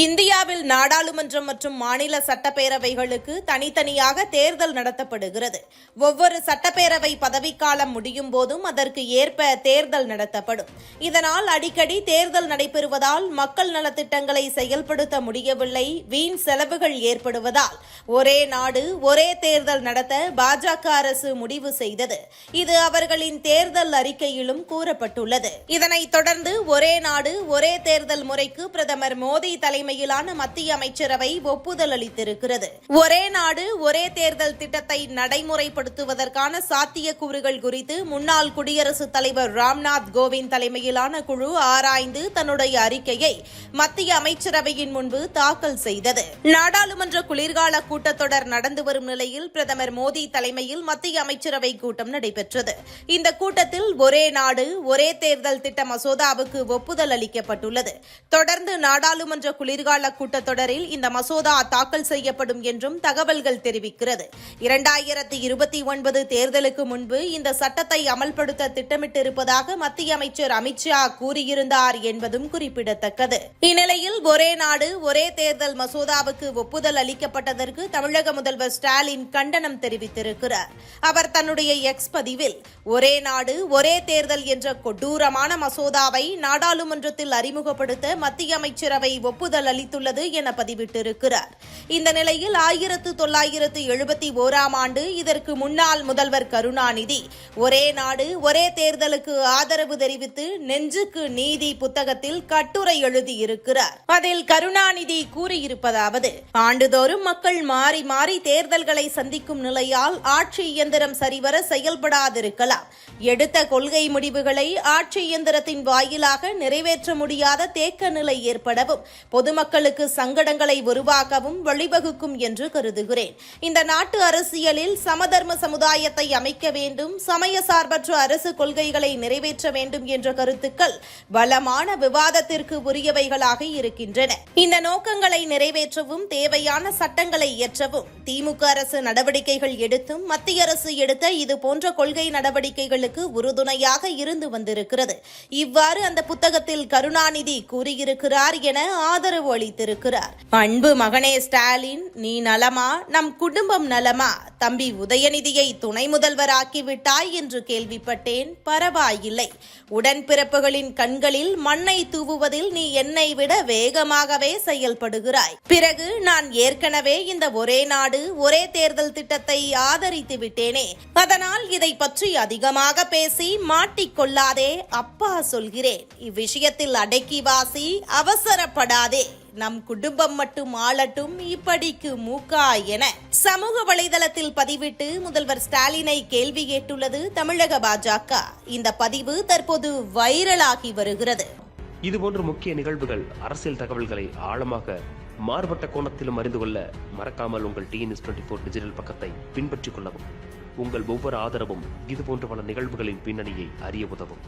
இந்தியாவில் நாடாளுமன்றம் மற்றும் மாநில சட்டப்பேரவைகளுக்கு தனித்தனியாக தேர்தல் நடத்தப்படுகிறது. ஒவ்வொரு சட்டப்பேரவை பதவிக்காலம் முடியும் போதும் அதற்கு ஏற்ப தேர்தல் நடத்தப்படும். இதனால் அடிக்கடி தேர்தல் நடைபெறுவதால் மக்கள் நலத்திட்டங்களை செயல்படுத்த முடியவில்லை. வீண் செலவுகள் ஏற்படுவதால் ஒரே நாடு ஒரே தேர்தல் நடத்த பாஜக அரசு முடிவு செய்தது. இது அவர்களின் தேர்தல் அறிக்கையிலும் கூறப்பட்டுள்ளது. இதனைத் தொடர்ந்து ஒரே நாடு ஒரே தேர்தல் முறைக்கு பிரதமர் மோடி தலைமையிலான மத்திய அமைச்சரவை ஒப்புதல் அளித்திருக்கிறது. ஒரே நாடு ஒரே தேர்தல் திட்டத்தை நடைமுறைப்படுத்துவதற்கான சாத்தியக்கூறுகள் குறித்து முன்னாள் குடியரசுத் தலைவர் ராம்நாத் கோவிந்த் தலைமையிலான குழு ஆராய்ந்து தன்னுடைய அறிக்கையை மத்திய அமைச்சரவையின் முன்பு தாக்கல் செய்தது. நாடாளுமன்ற குளிர்கால கூட்டத்தொடர் நடந்து வரும் நிலையில் பிரதமர் மோடி தலைமையில் மத்திய அமைச்சரவை கூட்டம் நடைபெற்றது. இந்த கூட்டத்தில் ஒரே நாடு ஒரே தேர்தல் திட்ட மசோதாவுக்கு ஒப்புதல் அளிக்கப்பட்டுள்ளது. தொடர்ந்து நாடாளுமன்ற குளிர் குளிர்கால கூட்டத்தொடரில் இந்த மசோதா தாக்கல் செய்யப்படும் என்றும் தகவல்கள் தெரிவிக்கிறது. இரண்டாயிரத்தி இருபத்தி ஒன்பது தேர்தலுக்கு முன்பு இந்த சட்டத்தை அமல்படுத்த திட்டமிட்டிருப்பதாக மத்திய அமைச்சர் அமித்ஷா கூறியிருந்தார் என்பதும் குறிப்பிடத்தக்கது. இந்நிலையில் ஒரே நாடு ஒரே தேர்தல் மசோதாவுக்கு ஒப்புதல் அளிக்கப்பட்டதற்கு தமிழக முதல்வர் ஸ்டாலின் கண்டனம் தெரிவித்திருக்கிறார். அவர் தன்னுடைய எக்ஸ் பதிவில் ஒரே நாடு ஒரே தேர்தல் என்ற கொடூரமான மசோதாவை நாடாளுமன்றத்தில் அறிமுகப்படுத்த மத்திய அமைச்சரவை ஒப்புதல் ஒப்புதல் அளித்துள்ளது என பதிவிட்டிருக்கிறார். இந்த நிலையில் ஆயிரத்து தொள்ளாயிரத்து எழுபத்தி ஓராம் ஆண்டு இதற்கு முன்னாள் முதல்வர் கருணாநிதி ஒரே நாடு ஒரே தேர்தலுக்கு ஆதரவு தெரிவித்து நெஞ்சுக்கு நீதி புத்தகத்தில் கட்டுரை எழுதியிருக்கிறார். அதில் கருணாநிதி கூறியிருப்பதாவது ஆண்டுதோறும் மக்கள் மாறி மாறி தேர்தல்களை சந்திக்கும் நிலையால் ஆட்சி இயந்திரம் சரிவர செயல்படாதிருக்கலாம். எடுத்த கொள்கை முடிவுகளை ஆட்சி இயந்திரத்தின் வாயிலாக நிறைவேற்ற முடியாத தேக்க நிலை ஏற்படவும் பொது பொதுமக்களுக்கு சங்கடங்களை உருவாக்கவும் வழிவகுக்கும் என்று கருதுகிறேன். இந்த நாட்டு அரசியலில் சமதர்ம சமுதாயத்தை அமைக்க வேண்டும் சமய சார்பற்ற அரசு கொள்கைகளை நிறைவேற்ற வேண்டும் என்ற கருத்துக்கள் பலமான விவாதத்திற்கு உரியவைகளாக இருக்கின்றன. இந்த நோக்கங்களை நிறைவேற்றவும் தேவையான சட்டங்களை இயற்றவும் திமுக அரசு நடவடிக்கைகள் எடுத்தும் மத்திய அரசு எடுத்த இது போன்ற கொள்கை நடவடிக்கைகளுக்கு உறுதுணையாக இருந்து வந்திருக்கிறது. இவ்வாறு அந்த புத்தகத்தில் கருணாநிதி கூறியிருக்கிறார் என ஆதரவு அளித்திருக்கிறார். அன்பு மகனே ஸ்டாலின் நீ நலமா? நம் குடும்பம் நலமா? தம்பி உதயநிதியை துணை முதல்வராக்கி விட்டாய் என்று கேள்விப்பட்டேன். பரவாயில்லை. உடன்பிறப்புகளின் கண்களில் மண்ணை தூவுவதில் நீ என்னை விட வேகமாகவே செயல்படுகிறாய். பிறகு நான் ஏற்கனவே இந்த ஒரே நாடு ஒரே தேர்தல் திட்டத்தை ஆதரித்து விட்டேனே. அதனால் இதை பற்றி அதிகமாக பேசி மாட்டிக்கொள்ளாதே அப்பா சொல்கிறேன். இவ்விஷயத்தில் அடக்கி வாசி அவசரப்படாதே. நம் குடும்பம் மட்டும் ஆளட்டும் இப்படிக்கு மூக்கா என சமூக வலைதளத்தில் பதிவிட்டு முதல்வர் ஸ்டாலினை கேள்வி கேட்டுள்ளது தமிழக பாஜக. இந்த பதிவு தற்போது வைரலாகி வருகிறது. இதுபோன்ற முக்கிய நிகழ்வுகள் அரசியல் தகவல்களை ஆழமாக மாறுபட்ட கோணத்திலும் அறிந்து கொள்ள மறக்காமல் உங்கள் டிஎன்எஸ் டுவெண்ட்டி ஃபோர் டிஜிட்டல் பக்கத்தை பின்பற்றிக் கொள்ளவும். உங்கள் ஒவ்வொரு ஆதரவும் இதுபோன்ற பல நிகழ்வுகளின் பின்னணியை அறிய உதவும்.